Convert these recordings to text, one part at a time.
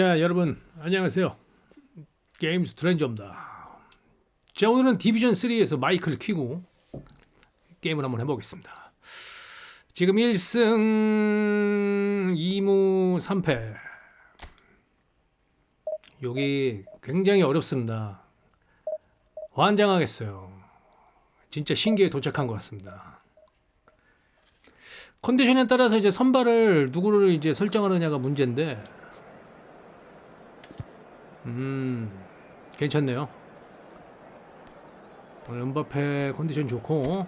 자 여러분 안녕하세요. 게임 스트레인저입니다. 자 오늘은 디비전 3에서 마이크를 켜고 게임을 한번 해보겠습니다. 지금 1승 2무 3패. 여기 굉장히 어렵습니다. 환장하겠어요. 진짜 신기에 도착한 것 같습니다. 컨디션에 따라서 이제 선발을 누구를 이제 설정하느냐가 문제인데 음, 괜찮네요. 오늘 은바페 컨디션 좋고,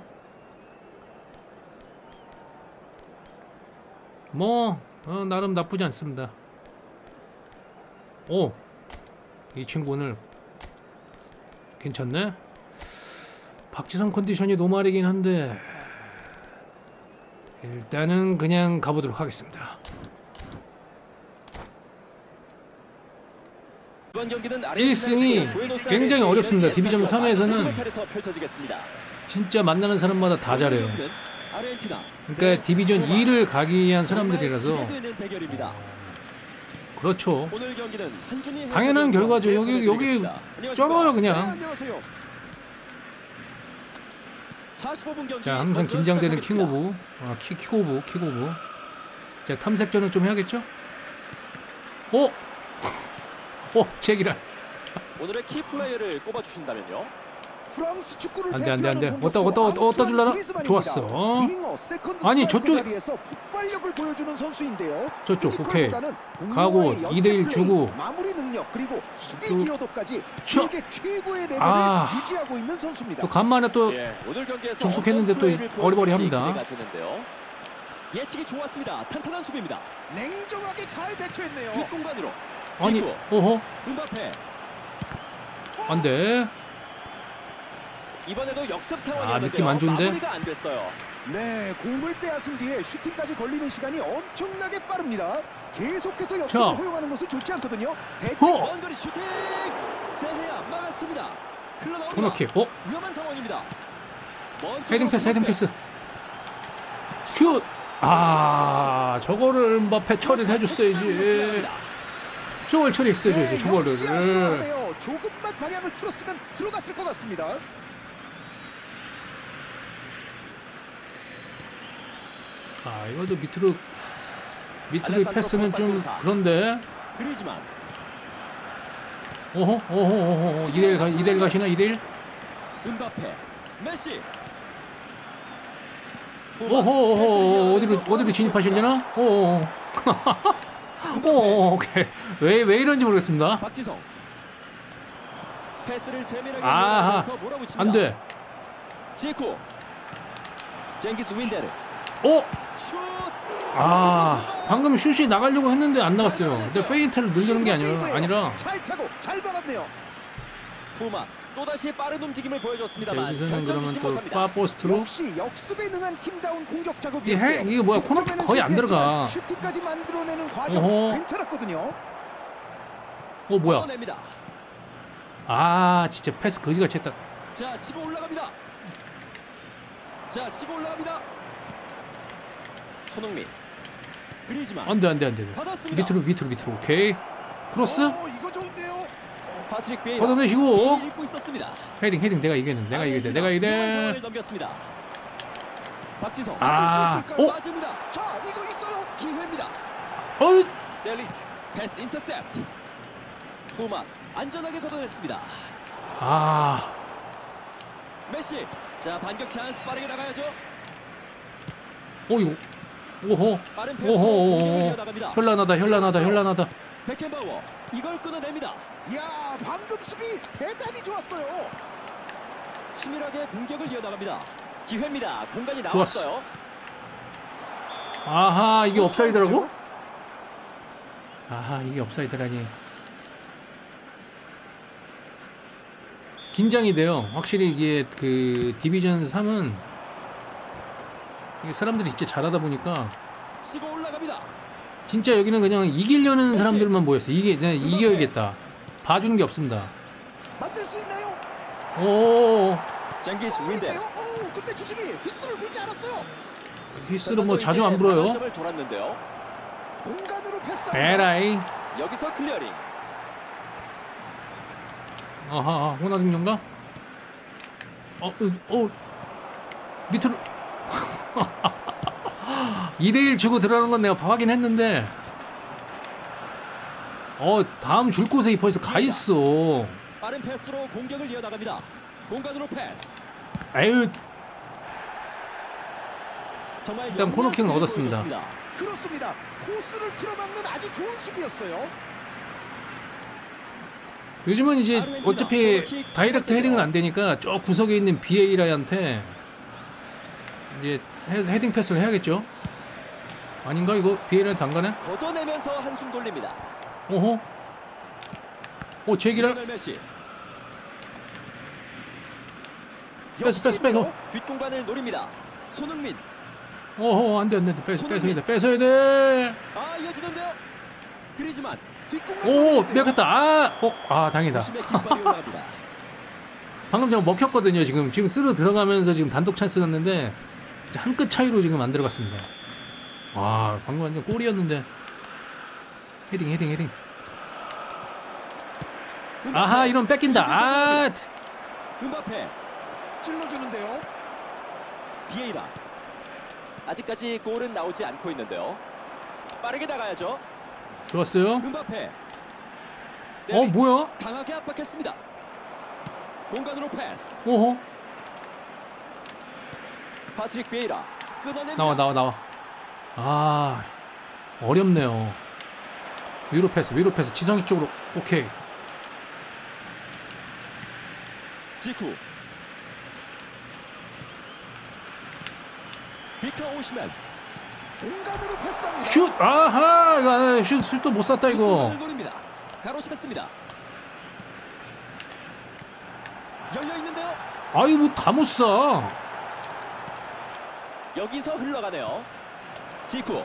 뭐, 어, 나름 나쁘지 않습니다. 오, 이 친구는 괜찮네. 박지성 컨디션이 노말이긴 한데, 일단은 그냥 가보도록 하겠습니다. 이번 경기는 1승이 굉장히 어렵습니다. 디비전 3에서는 펼쳐지겠습니다. 진짜 만나는 사람마다 다 잘해요. 그러니까 디비전 2를 가기 위한 사람들이라서. 그렇죠. 당연한 결과죠. 여기 여기? 쩔어요 네, 그냥. 안녕하세요. 45분 경기 자 항상 긴장되는. 킹오브, 아, 키 킥오브, 킥오브. 자 탐색전은 좀 해야겠죠? 어? 어, 제기라. 오늘의 키 플레이어를 꼽아 주신다면요. 프랑스 축구를 안 돼, 안 돼, 안 돼. 대표하는 어디다, 어디다, 어디다 줄라나? 좋았어. 아니, 저쪽- 자리에서 폭발력을 보여주는 선수인데요. 저쪽, 오케이. 가고, 공격의 연계 2대1 플레이, 주고. 마무리 능력 그리고 수비 또- 기여도까지 쳐. 세계 최고의 레벨을 아. 유지하고 있는 선수입니다. 또 간만에 또 예, 오늘 경기에서 접속했는데 어떤 또 플레이를 어리버리합니다. 예측이 좋았습니다. 탄탄한 수비입니다. 냉정하게 잘 대처했네요. 뒷공간으로 아니, 어허, 음바페 안 돼. 이번에도 역습 아, 상황이었는데요. 느낌 안 좋은데? 마무리가 안 됐어요. 네, 공을 빼앗은 뒤에 슈팅까지 걸리는 시간이 엄청나게 빠릅니다. 계속해서 역습을 자. 허용하는 것은 좋지 않거든요. 대체 호! 먼 거리 슈팅! 대해야 막았습니다. 흘러나옵니다. 코너킥. 어? 위험한 상황입니다. 먼 헤딩 패스, 헤딩. 패스. 슛! 아, 저거를 음바페 처리를 해줬어야지. 저걸 처리했어야지, 네, 저거를. 역시 아쉬워하네요. 조금만 방향을 틀었으면 들어갔을 것 같습니다. 아, 이것도 밑으로, 밑으로 패스는 좀 코스타 그런데. 그리지만 오호, 오호, 오호, 오호. 2대1 가, 2대1 가시나, 2대1? 음바페, 메시. 오호, 오호, 어디로, 어디로 진입하시려나? 오호. 오, 오케이. 왜, 왜 이런지 모르겠습니다. 박지성. 패스를 세밀하게 몰아붙입니다. 안 돼. 지쿠. 쟁기스 윈데르. 어? 슛. 아, 방금 슛이 나가려고 했는데 안 나갔어요. 근데 페인트를 늘리는 게 아니라. 아니라 잘 차고 잘 박았네요. 푸마스 또다시 빠른 움직임을 자, 보여줬습니다만 여기서는 결정 그러면 짓지 또 못합니다. 파포스트로 역시 역습에 능한 팀다운 공격 이게 작업이었어요. 해- 이게 뭐야, 코너 득점에는 거의 안 실패했지만 들어가. 슈팅까지 만들어내는 과정 어허. 괜찮았거든요. 어 뭐야? 걷어냅니다. 아 진짜 패스 거지같이 했다. 자 치고 올라갑니다. 자 치고 올라갑니다. 손흥민. 그리지만 안돼 안돼 안돼. 받았습니다. 밑으로 밑으로 밑으로 오케이. 크로스 오, 이거 좋은데요. 걷어내시고 읽고 있었습니다. 헤딩 헤딩 내가 이기는 내가 아르헨티나 내가 넘겼습니다. 박지성 아? 어? 빠집니다. 자, 이거 있어요. 기회입니다. 어이 델리트 패스 인터셉트. 푸마스 안전하게 걷어냈습니다. 아 메시 자 반격 찬스 빠르게 나가야죠. 어 이거 오호 빠른 패스로 공격을 이어나갑니다. 현란하다 현란하다 현란하다. 베켄바워 이걸 끊어냅니다. 야, 방금 수비 대단히 좋았어요. 치밀하게 공격을 이어나갑니다. 기회입니다. 공간이 좋았어. 나왔어요. 아하 이게 업사이드라고? 옵사이드죠? 아하 이게 업사이드라니. 긴장이 돼요. 확실히 이게 그 디비전 3은 이게 사람들이 진짜 잘하다 보니까 치고 올라갑니다. 진짜 여기는 그냥 이기려는. 사람들만 모였어. 이게 네, 이겨야겠다. 봐주는 게 없습니다. 만들 수 있나요? 오, 쟁기스 윈데. 오, 그때 주심이 휘슬을 불지 않았어요. 휘스는 뭐 자주 안 불어요. 점을 돌았는데요. 공간으로 패스. 에라이. 여기서 클리어링. 아하, 아, 호나중인가? 어, 으, 어, 밑으로. 2대1 주고 들어가는 건 내가 확인했는데, 어, 다음 줄 곳에 이 벌써 가 있어. 빠른 패스로 공격을 이어나갑니다. 공간으로 패스. 아유, 정말 일단 수비를 얻었습니다. 보여줬습니다. 그렇습니다. 코스를 틀어막는 아주 좋은 수비였어요. 요즘은 이제 어차피 코너킥 다이렉트. 헤딩은 안 되니까 저 구석에 있는 BA라한테 이제 헤- 헤딩 패스를 해야겠죠? 아닌가 이거 BA라한테 안 가네? 걷어내면서 한숨 돌립니다. 어허? 어 제기를 리오넬 메시. 뺏어, 뺏어, 뺏어. 뒷공간을 노립니다. 손흥민. 어허 안 돼 안 돼 뺏, 손흥민. 뺏어야 돼 뺏어야 돼. 아 이어지는데요. 그리지만 뒷공간 오. 내렸다 아 어 아 당이다. 부심의 깃발이 올라갑니다. 방금 제가 먹혔거든요 지금 지금 쓰러 들어가면서 지금 단독 찬스 났는데 한 끗 차이로 지금 안 들어갔습니다. 와 방금 완전 골이었는데 헤딩 헤딩 헤딩. 아하 이런 뺏긴다. 아 음바페. 찔러주는데요. 비에이라. 아직까지 골은 나오지 않고 있는데요. 빠르게 나가야죠. 좋았어요. 음바페. 어. 뭐야? 강하게 압박했습니다. 공간으로 패스. 어허 파트릭 비에이라. 끊어냅니다. 나와 나와 나와. 아 어렵네요. 위로 패스 위로 패스 지성이 쪽으로 오케이. 지쿠. 빅터 오시맨. 공간으로 패스합니다. 슛 아하 안- 슛 슛도 못 쐈다 이거. 가로챘습니다. 열려 있는데요. 아이 뭐다 못 쏴. 여기서 흘러가네요. 지쿠.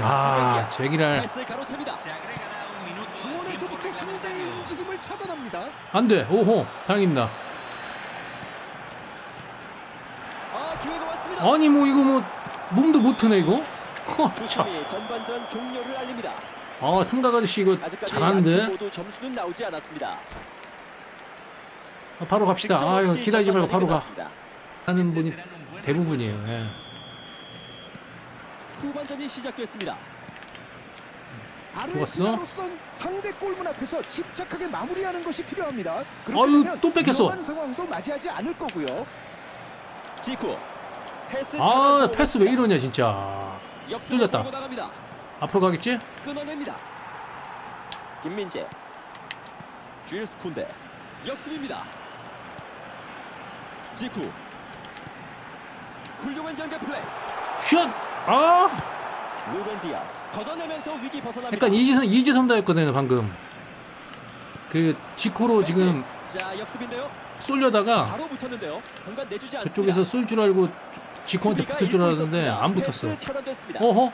야 제기랄 가로챕니다. 중원에서부터 상대의 움직임을 차단합니다. 안 돼 오호 다행입니다. 아 기회가 왔습니다. 아니 뭐 이거 뭐 몸도 못 트네 이거. 허, 참. 주심이 전반전 종료를 알립니다. 아 삼각 아저씨 이거 아직까지 잘하는데. 모두 점수는 나오지 않았습니다. 아, 바로 갑시다. 득점 아유 없이 기다리지 말고 바로 가. 전반전이 끝났습니다. 하는 분이 대부분이에요. 예. 후반전이 시작됐습니다. 아르헨티나로선 상대 골문 앞에서 집착하게 마무리하는 것이 필요합니다. 그렇게 아유, 되면 또 뺏겼어. 위험한 상황도 맞이하지 않을 거고요. 지쿠. 패스 아 패스 왜 이러냐 진짜. 역습을 뚫렸다. 나갑니다. 앞으로 가겠지? 끊어냅니다. 김민재. 주일스 쿤데. 역습입니다. 지쿠. 훌륭한 연계 플레이. 슛! 아! 루벤 디아스. 걷어내면서 위기 벗어납니다. 약간 이지선 이지선다였거든요 방금. 그 지코로 지금 자 역습인데요. 쏠려다가 바로 붙었는데요. 공간 내주지 않습니다. 그쪽에서 쏠 줄 알고 지코한테 붙을 줄 알았는데. 안 붙었어. 차단됐습니다. 어허?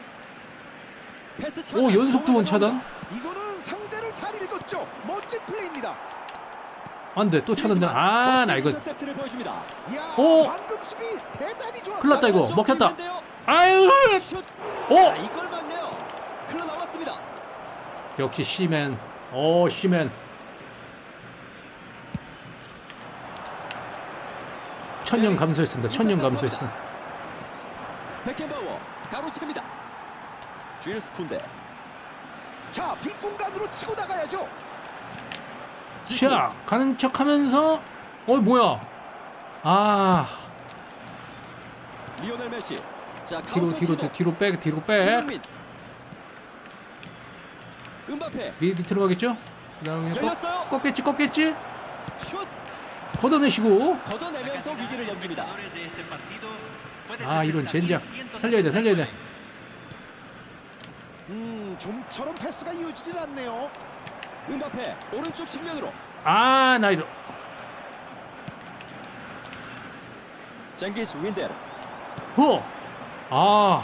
패스 차단. 오 연속 두 번 차단? 이거는 상대를 잘 읽었죠. 멋진 플레이입니다. 안돼 또 차단돼. 아나 이거. 이야, 오! 방금 수비 대단히 좋았어요. 큰일 났다, 이거. 좀 먹혔다. 길는데요. 아유! 슛. 어? 아, 이걸 막네요. 흘러 나왔습니다. 역시 시맨. 오 시맨. 천년 감소했습니다. 천년 감소했어. 베켄바워 가로채입니다. 주일스 쿤데. 자, 빈 공간으로 치고 나가야죠. 자 가는 척하면서 어 뭐야? 아 리오넬 메시. 자 뒤로 뒤로 시도. 뒤로 백 뒤로 백 손흥민. 음바페. 밑, 밑으로 가겠죠? 그다음에 꺾, 열렸어요. 꺾 겠지 꺾겠지? 슛. 걷어내시고 걷어내면서 위기를 넘깁니다. 아 이런 젠장 살려야 돼 살려야 돼 음, 좀처럼 패스가 이어지질 않네요. 음바페 오른쪽 측면으로. 아 나 이런 쟁기스 윈데르. 허 아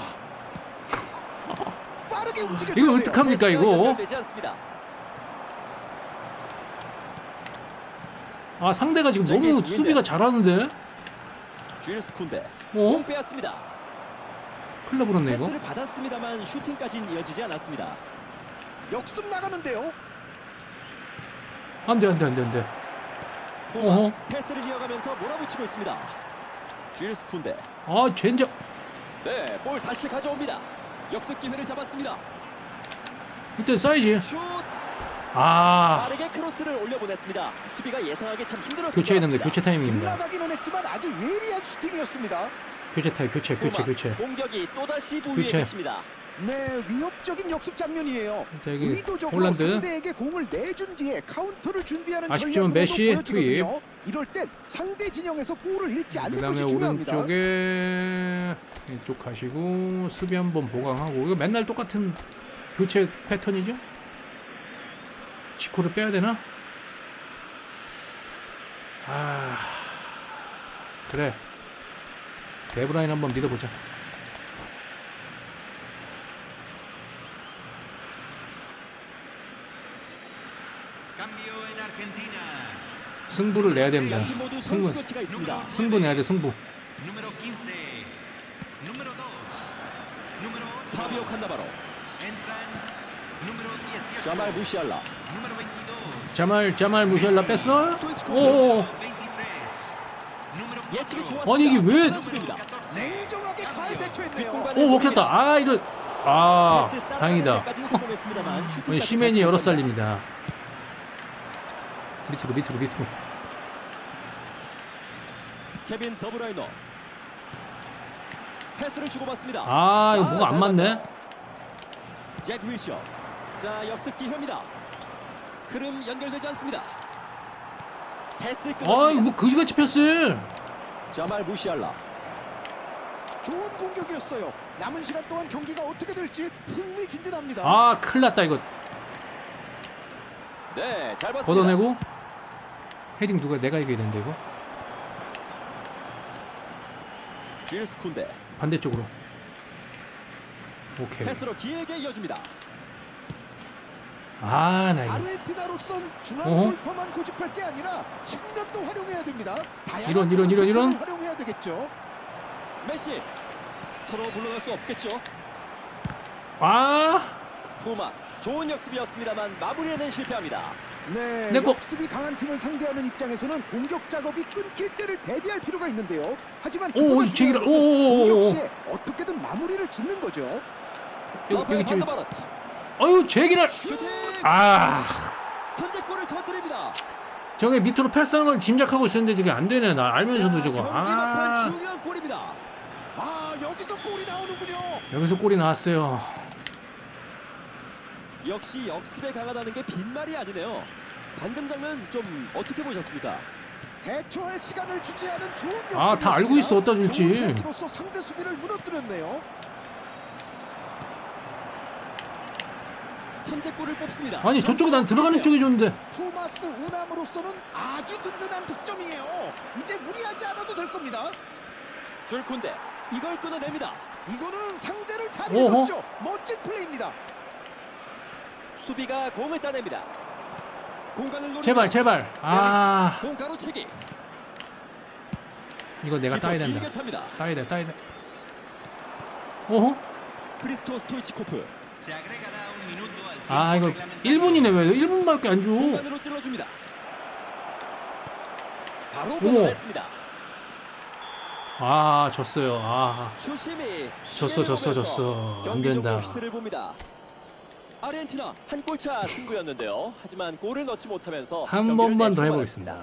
빠르게 움직여 이거 어떡합니까 이거. 아 상대가 지금 너무. 수비가 잘하는데 주일스 쿤데. 어? 공 빼앗습니다. 큰일 나버렸네 이거 패스를 받았습니다만 슈팅까지는 이어지지 않았습니다. 역습 나가는데요. 안돼 안돼 안돼 안돼. 토마스 패스를 이어가면서 몰아붙이고 있습니다. 쥐일스 쿤데. 아 젠장. 네, 볼 다시 가져옵니다. 역습 기회를 잡았습니다. 일단 써야지. 슛! 아 빠르게 크로스를 올려보냈습니다. 수비가 예상하기 참것 됩니다. 같습니다. 교체 타이밍입니다. 빗나가기는 했지만 아주 예리한 슈팅이었습니다. 교체 타임 교체 교체 교체. 공격이 또다시 부위에 교체. 그칩니다. 네, 위협적인 역습 장면이에요. 자 여기 의도적으로 홀란드. 상대에게 공을 내준 뒤에 카운터를 준비하는 아쉽지만 전략으로도 메시 보여주거든요. 이럴 땐 상대 진영에서 볼을 잃지 않는 그다음에 것이 중요합니다. 오른쪽에 이쪽 가시고 수비 한번 보강하고 이거 맨날 똑같은 교체 패턴이죠? 치코를 빼야 되나? 아 그래 데브라인 한번 믿어보자. 승부를 내야 됩니다. 승부. 승부 내야 돼 승부. Número 15. Número 2. Número 8. 파비오 칸나바로, Entran. Número 18. 자말 무시알라, Número 22. 자말 자말 무시알라 뺐어? 오. 23. Número 4. 예측이 좋았습니다. 아니, 이게 왜- 오 먹혔다. 아 이런 아 다행이다. 시멘이 가지 여러. 살립니다. 밑으로 밑으로 밑으로. 케빈 더브라이너 패스를 주고받습니다. 아 이거 자, 뭐가 잘안 맞네. 잭 윌셔. 자 역습 기회입니다. 흐름 연결되지 않습니다. 패스 아 이거 끊어집니다. 뭐 거지같이 패스. 자말 무시알라. 좋은 공격이었어요. 남은 시간 동안 경기가 어떻게 될지 흥미진진합니다. 아 큰일 났다 이거. 네, 잘 봤습니다. 걷어내고 헤딩 누가 내가 이겨야 되는데 이거 쥐일스 쿤데 반대쪽으로. 오케이. 패스로 길게 이어줍니다. 아 나 이거 아르헨티나로선 중앙 어허. 돌파만 고집할 게 아니라 측면도 활용해야 됩니다. 다양한 이런, 이런, 이런, 이런. 공격들을 활용해야 되겠죠. 메시 서로 물러날 수 없겠죠. 아 푸마스 좋은 역습이었습니다만 마무리에는 실패합니다. 네, 내 거. 역습이 강한 팀을 상대하는 입장에서는 공격 작업이 끊길 때를 대비할 필요가 있는데요. 하지만 오, 그보다 중요한 제기라. 것은 오, 오, 오, 오. 공격 시에 어떻게든 마무리를 짓는 거죠. 여기 여기 지금 반더바르트 아유 제기를 슈팅 아 선제골을 터뜨립니다. 저게 밑으로 패스하는 걸 짐작하고 있었는데 저게 안 되네 나 알면서도 야, 저거 경기 막판 아 중요한 골입니다. 아 여기서 골이 나오는군요. 여기서 골이 나왔어요. 역시 역습에 강하다는 게 빈말이 아니네요. 방금 장면 좀 어떻게 보셨습니까? 대처할 시간을 주지 않은 좋은 역습이었습니다. 아, 다 알고 있어, 어디다 줄지. 좋은 패스로서 상대 수비를 무너뜨렸네요. 선제골을 뽑습니다. 아니 저쪽에 난 들어가는 쪽이 좋은데 푸마스 우남으로서는 아주 든든한 득점이에요. 이제 무리하지 않아도 될 겁니다. 줄쿤데 이걸 끊어냅니다. 이거는 상대를 잘 오호. 읽었죠. 멋진 플레이입니다. 수비가 공을 따냅니다. 공간을 노립니다. 제발 제발 아 공 가로 채기. 이거 내가 따야 된다. 따야 돼 따야 돼 어허 크리스토 스토이치코프 아 이거 reglamentario. 1분이네 왜 1분밖에 안 줘 공간으로 찔러줍니다. 바로. 끊어냈습니다. 아 졌어요 아 졌어 졌어 졌어 안 된다. 아르헨티나 한 골차 승부였는데요. 하지만 골을 넣지 못하면서 한 번만 더. 해보겠습니다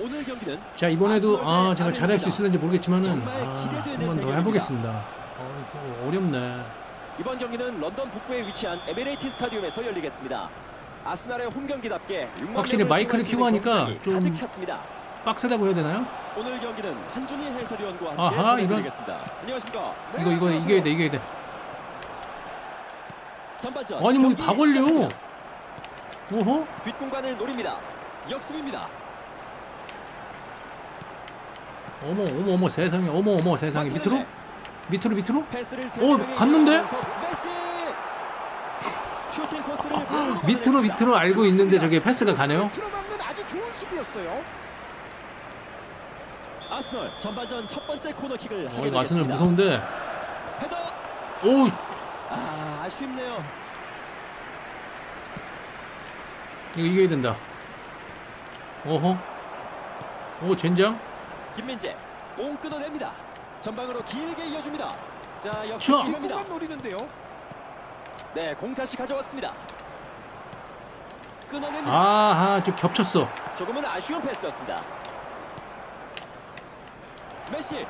오늘 경기는 자 이번에도 아대 제가 잘할 수. 있을는지 모르겠지만은 아, 기대되는 한번 더. 해보겠습니다 어, 이거 어렵네 이번 경기는 런던 북부에 위치한 에미레이티 스타디움에서 열리겠습니다. 아스날의 홈 경기답게 6만 확실히 마이크를 있는 하니까 좀. 빡세다고 해야 되나요? 오늘 경기는 한준희 해설위원과 함께 아하, 보내드리겠습니다. 안녕하십니까? 네, 이거 이거 안녕하세요. 이겨야 돼 이겨야 돼 전반전 아니 뭐 다 걸려. 어허 뒷공간을 노립니다. 역습입니다. 어머 어머 어머 세상에 어머 어머 세상에 밑으로. 밑으로 밑으로 어, 갔는데? 메시 밑으로 막아냈습니다. 밑으로 알고 있는데 저게 패스가 가네요. 아스널 전반전 첫 번째 코너킥을 어, 하게 이거 아스널. 무서운데. 헤더. 오, 아, 아쉽네요. 이거 이겨야 된다. 어허. 오, 젠장. 김민재 공 끊어냅니다. 전방으로 길게 이어줍니다. 자, 역시 슈아. 기회입니다. 뒷공간 노리는데요. 네, 공 다시 가져왔습니다. 끊어냅니다. 아하, 좀 겹쳤어. 조금은 아쉬운 패스였습니다. 메시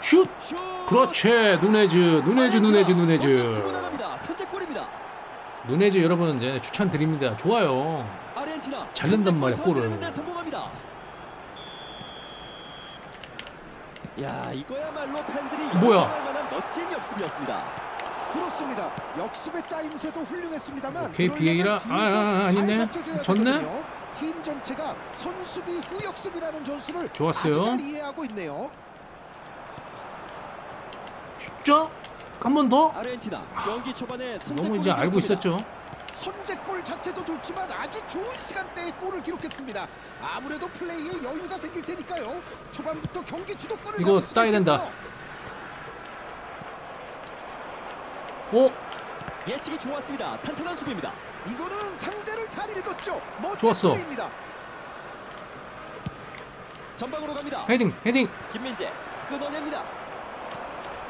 슛! 슛. 그렇지. 누네즈, 누네즈, 누네즈, 치고 누네즈. 나갑니다. 선제골입니다. 누네즈 여러분 이제 추천드립니다. 좋아요. 아르헨티나 잘 넣는단 말이야, 골을. 성공합니다. 야, 이거야말로 팬들이 뭐야? 열광할 만한 멋진 역습이었습니다. 그렇습니다. 역습의 짜임새도 훌륭했습니다만 비에이라. 뒤에서 아, 아, 아, 잘 아니네. 졌네? 팀 전체가 선수비 후 역습이라는 전술을 좋았어요. 아주 잘 이해하고 있네요. 진짜? 한 번 더? 아르헨티나 경기 초반에 선제골을 너무 이제 알고. 있었죠. 선제골 자체도 좋지만 아주 좋은 시간대에 골을 기록했습니다. 아무래도 플레이에 여유가 생길 테니까요. 초반부터 경기 주도권을 이거 따야 된다. 있겠네요. 오, 예측이 좋았습니다. 탄탄한 수비입니다. 이거는 상대를 잘 읽었죠. 멋진 좋았어. 플레이입니다. 전방으로 갑니다. 헤딩, 헤딩. 김민재 끊어냅니다.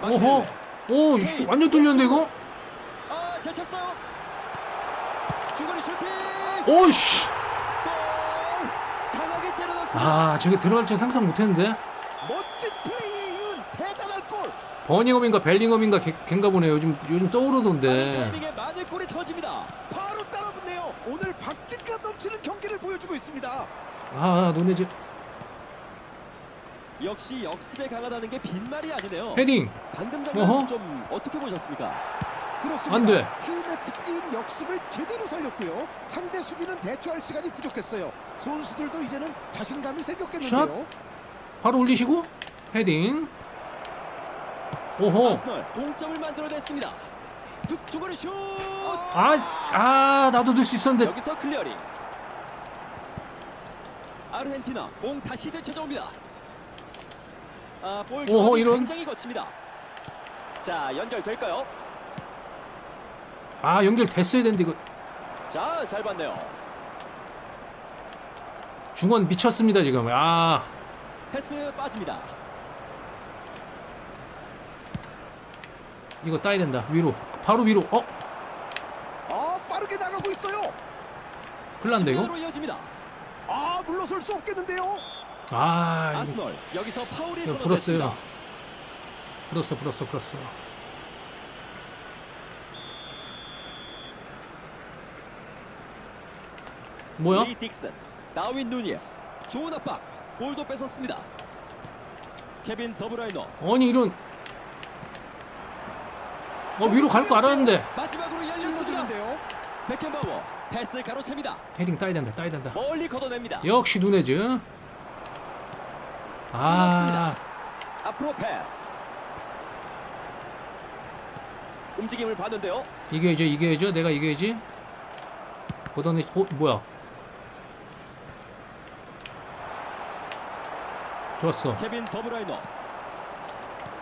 오호. 오, 이거 완전 뚫렸는데 이거? 아, 잘 찼어요. 중거리 슈팅. 오이씨. 골. 강하게 때려넣습니다. 아, 저게 들어갈 줄 상상 못했는데. 멋진 골. 버닝엄인가 벨링엄인가 걔- 걔인가 보네. 요즘 요즘 떠오르던데. 타이밍에 만일 골이 터집니다. 바로 따라붙네요. 오늘 박진감 넘치는 경기를 보여주고 있습니다. 아, 노네즈 역시 역습에 강하다는 게 빈말이 아니네요. 헤딩. 방금 장면. 좀 어떻게 보셨습니까? 그렇습니다. 안 돼. 팀의 특기인 역습을 제대로 살렸고요. 상대 수비는 대처할 시간이 부족했어요. 선수들도 이제는 자신감이 생겼겠는데요. 바로 올리시고 헤딩. 오호. 아스널 동점을 만들어냈습니다. 득 중거리 슛. 아, 아, 나도 넣을 수 있었는데. 여기서 클리어링. 아르헨티나 공 다시 되찾아옵니다. 아, 볼 오호, 이런. 굉장히 거칩니다. 자, 연결될까요? 아, 연결됐어야 되는데 이거 자, 잘 봤네요. 중원 미쳤습니다 지금. 아, 패스 빠집니다. 이거 따야 된다. 위로. 바로 위로. 어, 아 빠르게 나가고 있어요. 났는데 이거? 측면으로 이어집니다. 아 물러설 수 없겠는데요. 아, 이거 아스널 여기서 파울이 이거 선언됐습니다. 불었어, 불었어, 불었어. 뭐야? 리 딕슨, 다윈 누니에스, 좋은 압박, 볼도 뺏었습니다. 케빈 더브라이너, 아니 이런. 어 위로 갈 거 알았는데 마지막으로 열렸습니다. 베켄바워, 패스 가로챕니다. 헤딩 따야 된다, 따야 된다. 멀리 걷어냅니다. 역시 누네즈. 아. 앞으로 패스. 움직임을 봤는데요. 이겨야죠, 이겨야죠. 내가 이겨야지. 걷어내. 어 뭐야? 좋았어. 케빈 더브라이너,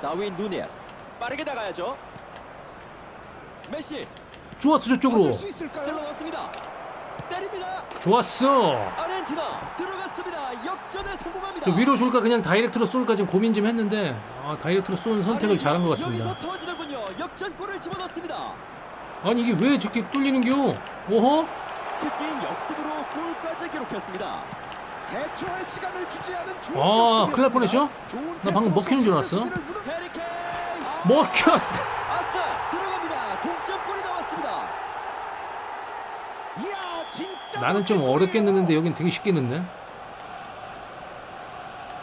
다윈 누니에스, 빠르게 나가야죠. 메시 좋았어 저쪽으로. 얻을 수 있을까요? 찔러넣습니다. 때립니다. 좋았어. 아르헨티나 들어갔습니다. 역전에 성공합니다. 저 위로 줄까 그냥 다이렉트로 쏠까 지금 고민 좀 했는데 아, 다이렉트로 쏘는 선택을 잘한 것 같습니다. 여기서 터지는군요. 역전골을 집어넣습니다. 아니 이게 왜 저렇게 뚫리는겨? 오호? 특기인 역습으로 골까지 기록했습니다. 대처할 시간을 주지 않은 좋은 아, 역습이었습니다. 큰일 날 뻔했죠? 나 방금 먹히는 줄 알았어. 해리케인 먹혔어. 동점골이 나왔습니다. 이야 진짜 나는 좀 멋진 어렵게 골이에요. 넣는데 여긴 되게 쉽게 넣네.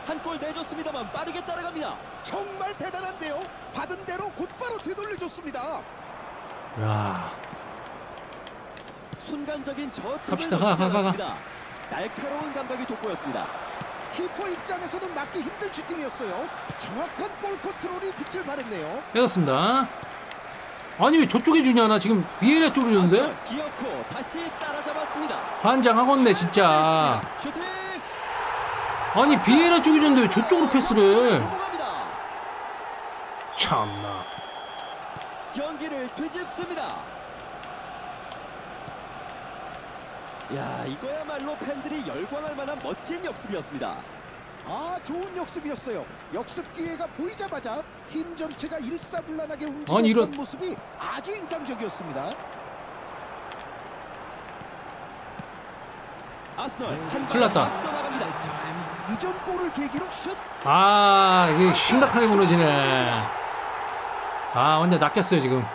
한골 내줬습니다만 빠르게 따라갑니다. 정말 대단한데요. 받은 대로 곧바로 되돌려줬습니다. 야, 순간적인 저 틈을 갑시다. 가, 놓치지 가, 가, 가. 않았습니다. 날카로운 감각이 돋보였습니다. 키퍼 입장에서는 막기 힘든 슈팅이었어요. 정확한 볼 컨트롤이 빛을 발했네요. 빼졌습니다. 아니 왜 저쪽에 주냐 나 지금 비에라 쪽으로 주는데 아스널 기어코 다시 따라잡았습니다. 반장하겠네 잘 진짜. 슈팅. 아니 비에라 쪽이 줬는데 왜 저쪽으로 패스를 성공합니다. 참나 경기를 뒤집습니다. 야, 이거야말로 팬들이 열광할 만한 멋진 역습이었습니다. 아 좋은 역습이었어요. 역습 기회가 보이자마자 팀 전체가 일사불란하게 움직였던 아니, 이런- 모습이 아주 인상적이었습니다. 아스널 한 큰일 났다. 이전 골을 계기로 슛. 아 이게 심각하게 무너지네 아 완전 낚였어요 지금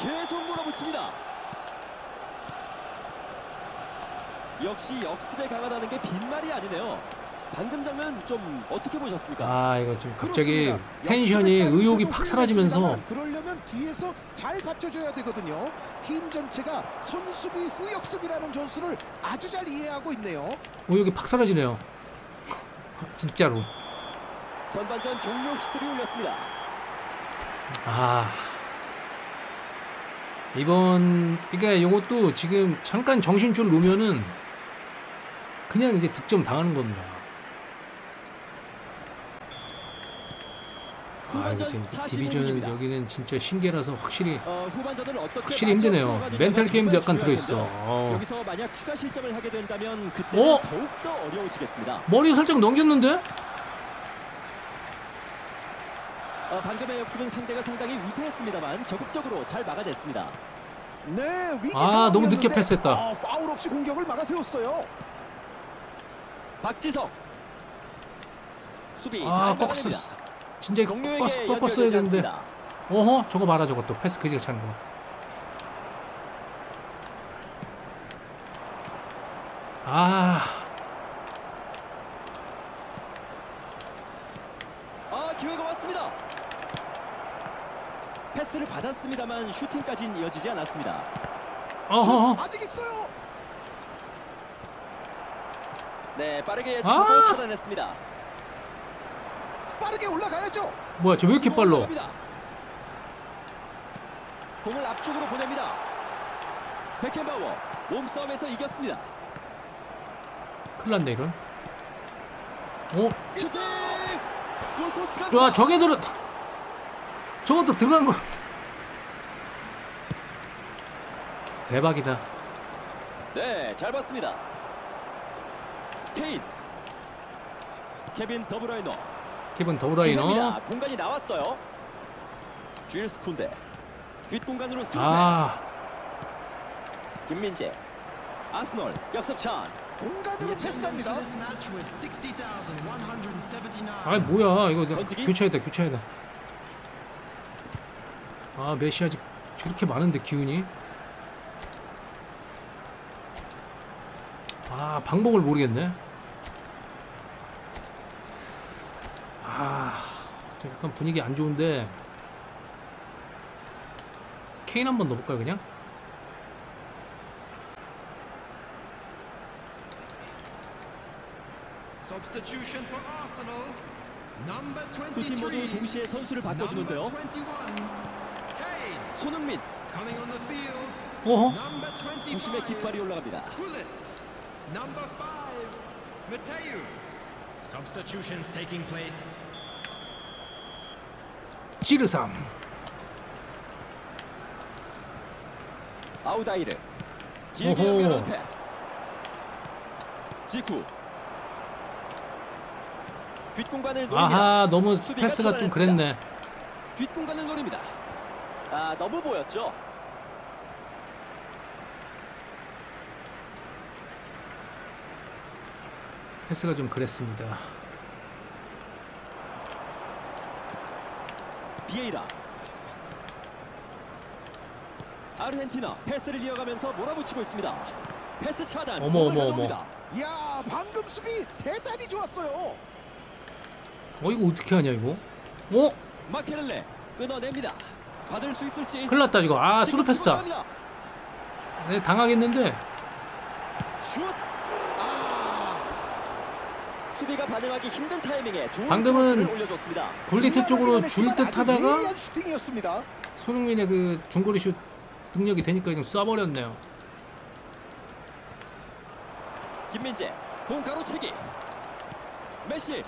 계속 몰아붙입니다. 역시 역습에 강하다는 게 빈말이 아니네요. 방금 장면 좀 어떻게 보셨습니까? 아 이거 지금 갑자기. 텐션이 의욕이 팍 사라지면서 그러려면 뒤에서 잘 받쳐줘야 되거든요. 팀 전체가 선수비 후 역습이라는 전술을 아주 잘 이해하고 있네요. 의욕이 팍 사라지네요 진짜로 전반전 종료 휘슬이 울렸습니다. 아 이번 그러니까 요것도 지금 잠깐 정신줄 놓으면은 그냥 이제 득점 당하는 겁니다. 아 이거 후반전 지금 45분입니다. 디비전 여기는 진짜 신기라서 확실히 어, 후반전을 어떻게 확실히 힘드네요. 멘탈 들어가느냐가 게임도 약간 들어있어. 텐데요. 어. 여기서 만약 추가 실점을 하게 된다면 그때는 어? 더욱 더 어려워지겠습니다. 머리 살짝 넘겼는데? 어, 방금의 역습은 상대가 상당히 우세했습니다만 적극적으로 잘 막아냈습니다. 네, 위기 아, 상황이었는데 너무 늦게 패스했다. 아, 파울 없이 공격을 막아세웠어요. 박지성 수비 아, 잘. 막아냅니다. 진짜 이거 꺾었, 꺾었어야 되는데. 어허, 저거 봐라 또 패스 그지가 차는 거. 아, 아 기회가 왔습니다. 패스를 받았습니다만 슈팅까지는 이어지지 않았습니다. 어허, 아직 있어요. 네 빠르게 예측하고 아! 차단했습니다. 빠르게 올라가야죠. 뭐야, 저 왜 이렇게 빨라? 공을 앞쪽으로 보냅니다. 베켄바워 몸싸움에서 이겼습니다. 큰일 났네 이건. 어? 슈팅! 골포스트 야, 강타. 저게 들어. 저것도 들어간 거. 대박이다. 네, 잘 봤습니다. 케인. 케빈 더브라이너. 기분 더브라이너. 공간이 나왔어요. 주일스 쿤데. 뒷공간으로 스루 아, 패스. 김민재. 아스널 역습 찬스. 공간으로 패스합니다. 아 뭐야 이거 던지기? 교체해야 돼 교체해야 돼. 아 메시 아직 저렇게 많은데 기운이. 아 방법을 모르겠네. 아 좀 약간 분위기 안 좋은데 케인 한번 넣어볼까요 그냥? Substitution for Arsenal. Number 두팀 모두 23. 동시에 선수를 바꿔주는데요. Number 21. Kane 손흥민. coming on the field. 어허 Number 25. 부심의 깃발이 올라갑니다. Number 5. Mateus. Substitutions taking place. 찌르삼. 아우다이르. 길게 오호. 연결한 패스. 지쿠. 뒷공간을 노립니다. 아하 너무 패스가 좀. 그랬네. 뒷공간을 노립니다. 아 너무 보였죠. 패스가 좀 그랬습니다. 비에이라. 아르헨티나 패스를 이어가면서 몰아붙이고 있습니다. 패스 차단. 어머, 어머, 가져옵니다. 이야, 방금 수비 대단히 좋았어요. 어 이거 어떻게 하냐 이거? 어? 마케렐레 끊어냅니다. 받을 수 있을지. 큰일 났다 이거. 아 수루 패스다. 네, 당하겠는데. 슛. 아, 수비가 반응하기 힘든 타이밍에 좋은 방금은 올려줬습니다. 볼리트 쪽으로 줄 듯 하다가. 손흥민의 그 중거리 슛 능력이 되니까 그냥 쏴버렸네요. 김민재 공 가로채기 메시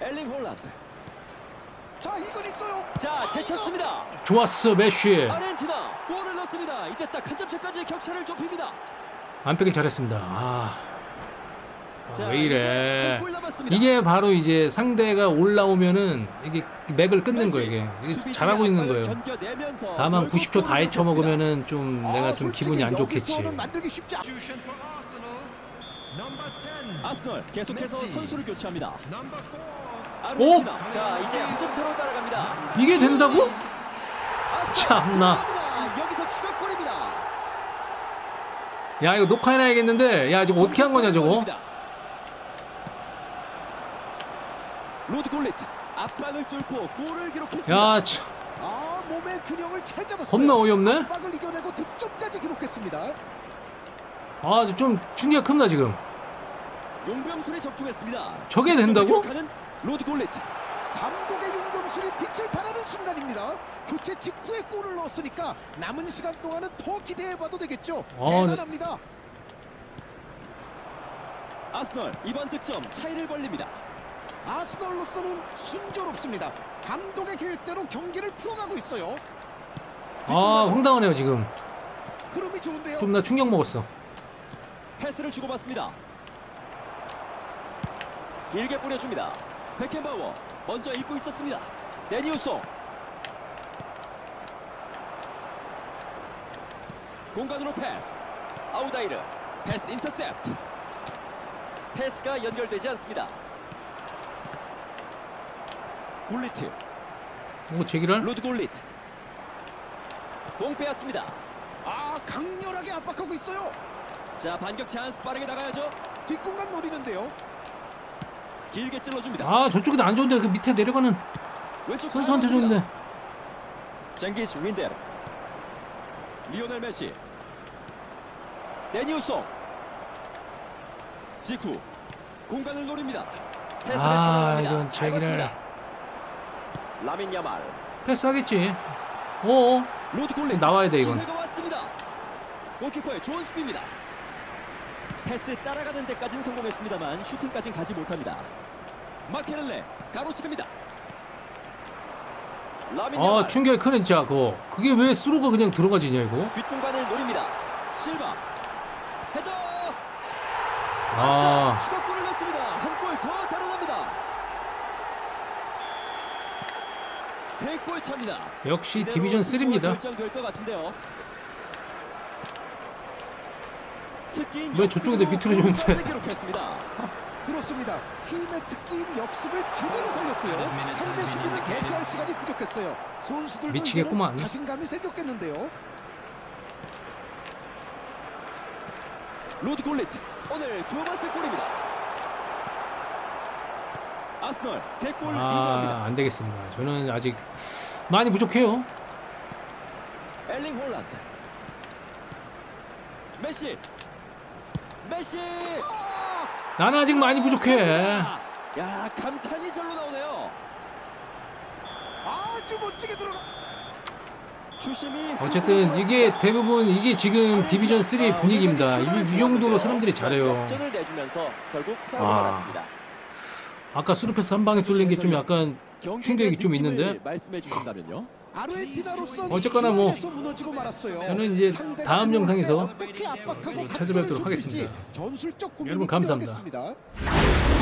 엘링 홀란드 자 이건 있어요. 자 제쳤습니다 좋았어 메쉬. 아르헨티나 골을 넣습니다 이제 딱 한 점차까지 격차를 좁힙니다 안 빼길 잘했습니다. 아, 아, 자 왜 이래? 이게 바로 이제 상대가 올라오면은 이게 맥을 끊는 거예요. 이게, 이게 잘하고 있는 거예요. 다만 결국 90초 다 골을 헤쳐 먹으면은 좀 내가 아, 좀 기분이 안 좋겠지. 여기서는 만들기 쉽지 않. Substitution for Arsenal. Number 10. 아스널 계속해서. 선수를 교체합니다 Number 4. 아르헨티나 자 이제 한점 차로 따라갑니다 이게 된다고? 참나. 여기서 추가골입니다 야 이거 녹화해놔야겠는데 야 지금 어떻게 한 거냐 저거? 골입니다. 로드 골리트 앞방을 뚫고 골을 기록했습니다 야 참, 아 몸의 균형을 잘 잡았어요. 겁나 어이없네. 압박을 이겨내고 득점까지 기록했습니다. 아 좀 충격 큽니다 지금. 용병술에 적중했습니다 저게 된다고? 기록하는 로드 골리트 감독의 용병술이 빛을 발하는 순간입니다. 교체 직후에 골을 넣었으니까 남은 시간 동안은 더 기대해봐도 되겠죠. 아, 네. 대단합니다. 아스널 이번 득점 차이를 벌립니다 아스널로서는 순조롭습니다. 감독의 계획대로 경기를 풀어가고 있어요. 아 황당하네요 지금. 흐름이 좋은데요. 좀 나 충격 먹었어. 패스를 주고받습니다 길게 뿌려줍니다 베켄바우어 먼저 읽고 있었습니다 데니우송 공간으로 패스 아우다이르 패스 인터셉트 패스가 연결되지 않습니다 굴리트. 뭐 제기랄? 로드 굴리트. 공 빼앗습니다. 아 강렬하게 압박하고 있어요. 자 반격 찬스 빠르게 나가야죠. 뒷공간 노리는데요. 길게 찔러줍니다. 아 저쪽이 안 좋은데 그 밑에 내려가는 왼쪽 선수한테 잘 좋은데. 쟁기스 윈데르 리오넬 메시. 데니우송. 지쿠 공간을 노립니다. 패스를 아 이건 잘. 봤습니다 라민 야말 패스하겠지. 어? 로드 골리 나와야 돼, 이건. 골키퍼의 좋은 수비입니다 패스 따라가는 데까지는 성공했습니다만 슈팅까지는 가지 못합니다 마케렐레 가로채깁니다 라민 아 충격이 크네 진짜 그거. 그게 왜 스루가 그냥 들어가지냐 이거? 뒷공간을 노립니다. 실바 헤더 아 추가골을 넣습니다. 3골 차입니다. 역시 디비전 3입니다. 왜 저쪽인데 밑으로 주는데? 그렇습니다. 팀의 특기인 역습을 제대로 살렸고요. 상대 수비는 개조할 시간이 부족했어요. 선수들도 미치겠구만. 자신감이 생겼겠는데요. 로드 골렛 오늘 두 번째 골입니다. 아스널 세골 리드합니다. 아, 안 되겠습니다. 저는 아직 많이 부족해요. 엘링 홀란드 메시 메시 아, 나는 아직 많이 부족해. 야 감탄이 절로 나오네요 아주 멋지게 들어가. 어쨌든 이게 대부분 이게 지금 디비전 3 분위기입니다. 이, 이 정도로 사람들이 잘해요. 아. 아까 스루패스 한 방에 뚫린 게 좀 약간 충격이 좀 있는데? 말씀해 주신다면요. 아르헨티나로서는 어쨌거나 뭐 중앙에서 무너지고 말았어요. 저는 이제 다음 영상에서 찾아뵙도록 하겠습니다. 여러분 감사합니다. 필요하겠습니다.